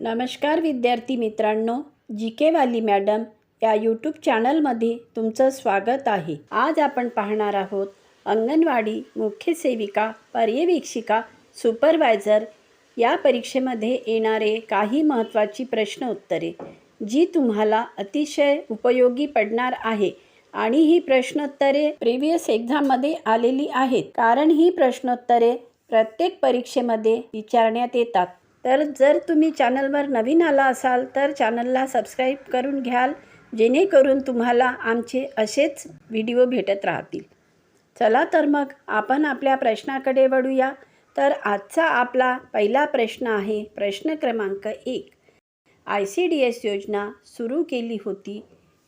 नमस्कार विद्यार्थी मित्रांनो जी के वाली मॅडम या यूट्यूब चॅनलमध्ये तुमचं स्वागत आहे. आज आपण पाहणार आहोत अंगणवाडी मुख्य सेविका पर्यवेक्षिका सुपरवायझर या परीक्षेमध्ये येणारे काही महत्त्वाची प्रश्न उत्तरे जी तुम्हाला अतिशय उपयोगी पडणार आहे आणि ही प्रश्नोत्तरे प्रिव्हियस एक्झाममध्ये आलेली आहेत. कारण ही प्रश्नोत्तरे प्रत्येक परीक्षेमध्ये विचारण्यात येतात. तर जर तुम्ही चॅनलवर नवीन आला असाल तर चॅनलला सबस्क्राईब करून घ्याल जेणेकरून तुम्हाला आमचे असेच व्हिडिओ भेटत राहतील. चला तर मग आपण आपल्या प्रश्नाकडे वळूया. तर आजचा आपला पहिला प्रश्न आहे प्रश्न क्रमांक एक. आय सी डी एस योजना सुरू केली होती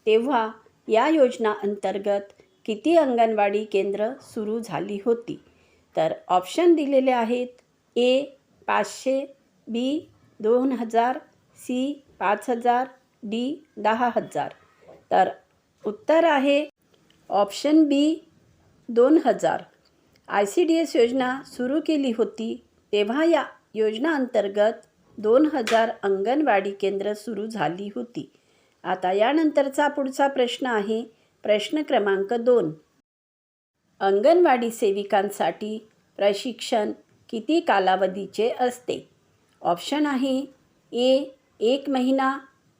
तेव्हा या योजना अंतर्गत किती अंगणवाडी केंद्र सुरू झाली होती? तर ऑप्शन दिलेले आहेत ए पाचशे बी दोन हजार सी पाच हजार डी दहा हजार. तर उत्तर आहे ऑप्शन बी दोन हजार. आय सी डी एस योजना सुरू केली होती तेव्हा या योजनाअंतर्गत दोन हजार अंगणवाडी केंद्र सुरू झाली होती. आता यानंतरचा पुढचा प्रश्न आहे प्रश्न क्रमांक दोन. अंगणवाडी सेविकांसाठी प्रशिक्षण किती कालावधीचे असते? ऑप्शन आहे ए एक महिना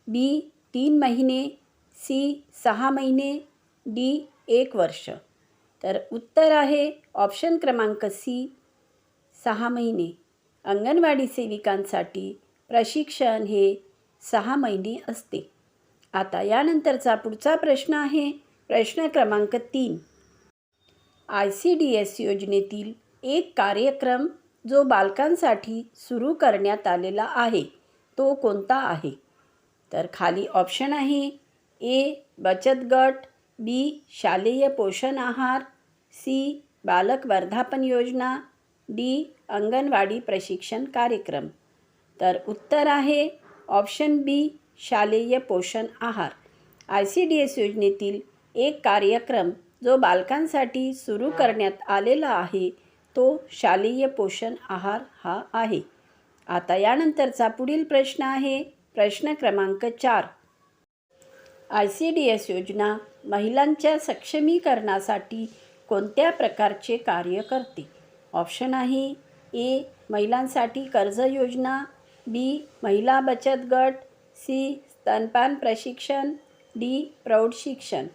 बी तीन महिने सी सहा महिने डी एक वर्ष. तर उत्तर आहे ऑप्शन क्रमांक सी सहा महिने. अंगणवाडी सेविकांसाठी प्रशिक्षण हे सहा महिने असते. आता यानंतरचा पुढचा प्रश्न आहे प्रश्न क्रमांक तीन. आय सी डी एस योजनेतील एक कार्यक्रम जो बालकांसाठी सुरू करण्यात आलेला आहे तो कोणता आहे? तर खाली ऑप्शन आहे ए बचत गट बी शालेय पोषण आहार सी बालक वर्धापन योजना डी अंगणवाडी प्रशिक्षण कार्यक्रम. तर उत्तर आहे ऑप्शन बी शालेय पोषण आहार. आय सी डी एस योजनेतील एक कार्यक्रम जो बालकांसाठी सुरू करण्यात आलेला आहे तो शालेय पोषण आहार हा आहे. आता यानंतरचा पुढील प्रश्न आहे. प्रश्न क्रमांक चार. आय सी डी एस योजना महिलांच्या सक्षमीकरणासाठी कोणत्या प्रकारचे कार्य करते? ऑप्शन आहे ए महिलांसाठी कर्ज योजना बी महिला बचत गट सी स्तनपान प्रशिक्षण डी प्रौढ शिक्षण.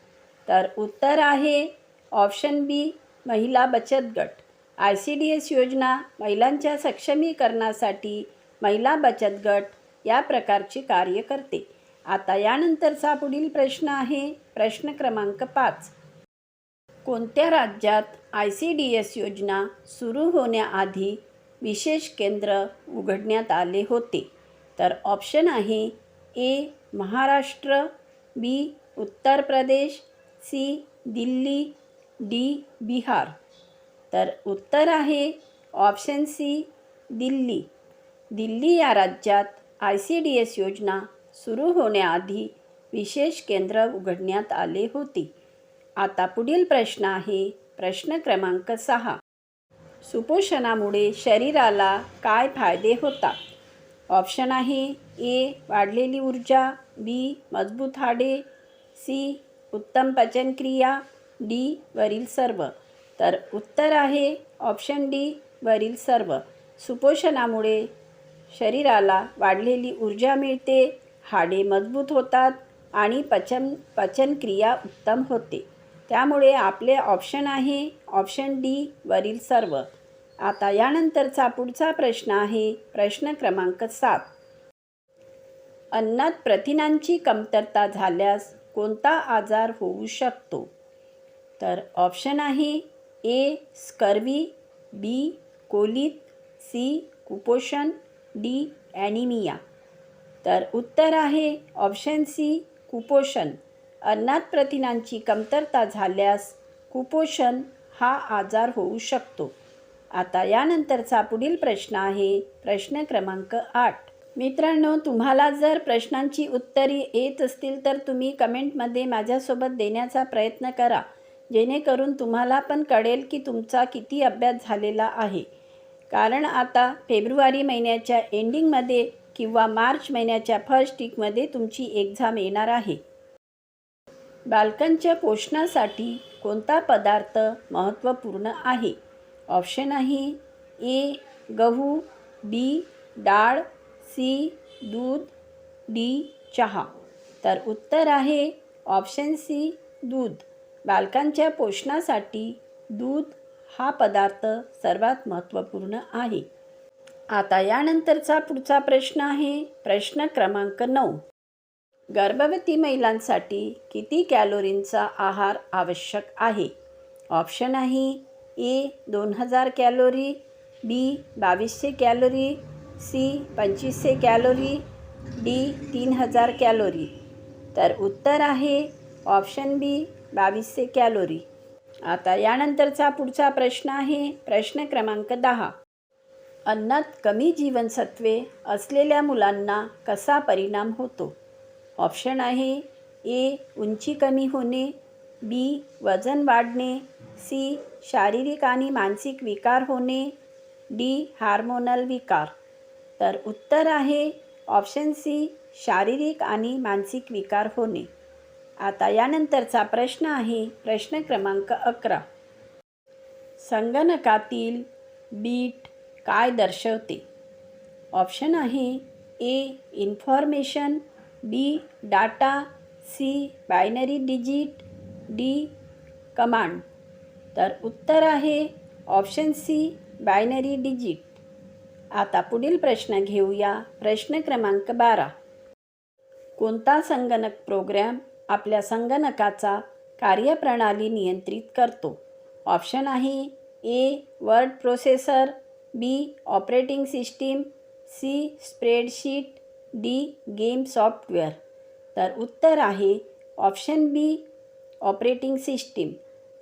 तर उत्तर आहे ऑप्शन बी महिला बचत गट. आय सी डी एस योजना महिलांच्या सक्षमीकरणासाठी महिला बचत गट या प्रकारचे कार्य करते. आता यानंतरचा पुढील प्रश्न आहे प्रश्न क्रमांक पाच. कोणत्या राज्यात आय सी डी एस योजना सुरू होण्याआधी विशेष केंद्र उघडण्यात आले होते? तर ऑप्शन आहे A Maharashtra B Uttar Pradesh C Delhi D Bihar. तर उत्तर आहे ऑप्शन सी दिल्ली. दिल्ली या राज्यात आय सी डी एस योजना सुरू होण्याआधी विशेष केंद्र उघडण्यात आले होते. आता पुढील प्रश्न आहे प्रश्न क्रमांक सहा. सुपोषणामुळे शरीराला काय फायदे होतात? ऑप्शन आहे ए वाढलेली ऊर्जा बी मजबूत हाडे सी उत्तम पचनक्रिया डी वरील सर्व. तर उत्तर आहे ऑप्शन डी वरील सर्व. सुपोषणामुळे शरीराला वाढलेली ऊर्जा मिळते हाडे मजबूत होतात आणि पचन पचनक्रिया उत्तम होते. त्यामुळे आपले ऑप्शन आहे ऑप्शन डी वरील सर्व. आता यानंतरचा पुढचा प्रश्न आहे प्रश्न क्रमांक सात. अन्नात प्रथिनांची कमतरता झाल्यास कोणता आजार होऊ शकतो? तर ऑप्शन आहे ए स्कर्वी बी कोलित सी कुपोषण डी ॲनिमिया. तर उत्तर आहे ऑप्शन सी कुपोषण. अन्नात प्रथिनांची कमतरता झाल्यास कुपोषण हा आजार होऊ शकतो. आता यानंतरचा पुढील प्रश्न आहे प्रश्न क्रमांक आठ. मित्रांनो तुम्हाला जर प्रश्नांची उत्तरे येत असतील तर तुम्ही कमेंटमध्ये माझ्यासोबत देण्याचा प्रयत्न करा. जेणेकरून तुम्हाला पण कळेल की तुमचा किती अभ्यास झालेला आहे. कारण आता फेब्रुवारी महिन्याच्या एंडिंगमध्ये किंवा मार्च महिन्याच्या फर्स्ट वीकमध्ये तुमची एक्झाम येणार आहे. बालकांच्या पोषणासाठी कोणता पदार्थ महत्त्वपूर्ण आहे? ऑप्शन आहे ए गहू बी डाळ सी दूध डी चहा. तर उत्तर आहे ऑप्शन सी दूध. बालकांच्या पोषणासाठी दूध हा पदार्थ सर्वात महत्त्वपूर्ण आहे. आता यानंतरचा पुढचा प्रश्न आहे प्रश्न क्रमांक नऊ. गर्भवती महिलांसाठी किती कॅलोरींचा आहार आवश्यक आहे? ऑप्शन आहे ए दोन हजार कॅलोरी बी बावीसशे कॅलोरी सी पंचवीसशे कॅलोरी डी तीन हजार कॅलोरी. तर उत्तर आहे ऑप्शन बी बावीसशे कॅलोरी. आता यानंतरचा पुढचा प्रश्न आहे प्रश्न क्रमांक दहा. अन्नात कमी जीवनसत्वे असलेल्या मुलांना कसा परिणाम होतो? ऑप्शन आहे ए उंची कमी होणे बी वजन वाढणे सी शारीरिक आणि मानसिक विकार होणे डी हार्मोनल विकार. तर उत्तर आहे ऑप्शन सी शारीरिक आणि मानसिक विकार होणे. आता यानंतरचा प्रश्न आहे प्रश्न क्रमांक अकरा. संगणकातील बीट काय दर्शवते? ऑप्शन आहे A information B data C binary digit D command. तर उत्तर आहे ऑप्शन सी बायनरी डिजिट. आता पुढील प्रश्न घेऊया. प्रश्न क्रमांक बारा. कोणता संगणक प्रोग्रॅम आपल्या संगणकाचा कार्यप्रणाली नियंत्रित करतो. ऑप्शन आहे A word processor B operating system C spreadsheet D game software. तर उत्तर आहे ऑप्शन बी ऑपरेटिंग सिस्टीम.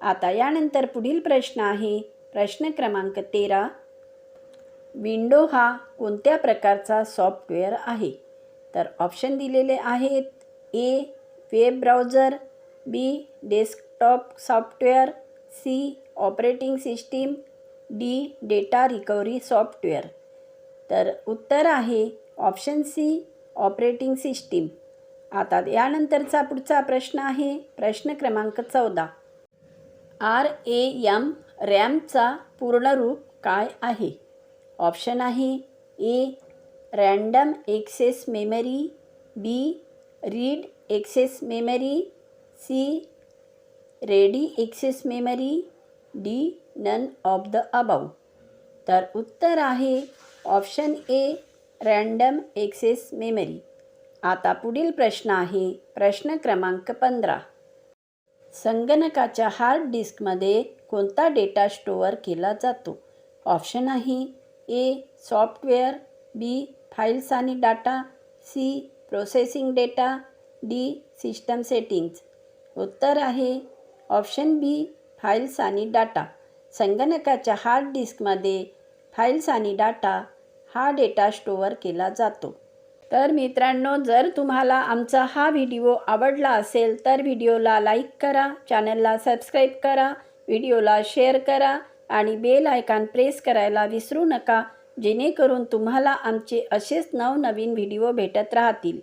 आता यानंतर पुढील प्रश्न आहे प्रश्न क्रमांक तेरा. विंडो हा कोणत्या प्रकारचा सॉफ्टवेअर आहे? तर ऑप्शन दिलेले आहेत A web browser B desktop software C operating system D data recovery software. तर उत्तर आहे ऑप्शन सी ऑपरेटिंग सिस्टीम. आता यानंतरचा पुढचा प्रश्न आहे प्रश्न क्रमांक चौदा. आर ए एम रॅमचा पूर्ण रूप काय आहे? ऑप्शन आहे A random access memory B read access memory C ready access memory D none of the above तर उत्तर आहे option A random access memory. आता पुढील प्रश्न आहे प्रश्न क्रमांक पंधरा. संगणकाच्या हार्ड डिस्कमध्ये कोणता डेटा स्टोअर केला जातो? ऑप्शन आहे ए सॉफ्टवेअर बी फाईल्स आणि data C processing data D system settings. उत्तर आहे ऑप्शन बी फाईल्स आणि डाटा. संगणकाच्या हार्ड डिस्कमध्ये फाईल्स आणि डाटा हा डेटा स्टोअर केला जातो. तर मित्रांनो जर तुम्हाला आमचा हा व्हिडिओ आवडला असेल तर व्हिडिओला लाईक करा चॅनलला सबस्क्राईब करा व्हिडिओला शेअर करा आणि बेल आयकॉन प्रेस करायला विसरू नका जेणेकरून तुम्हाला आमचे असेच नवनवीन व्हिडिओ भेटत राहतील.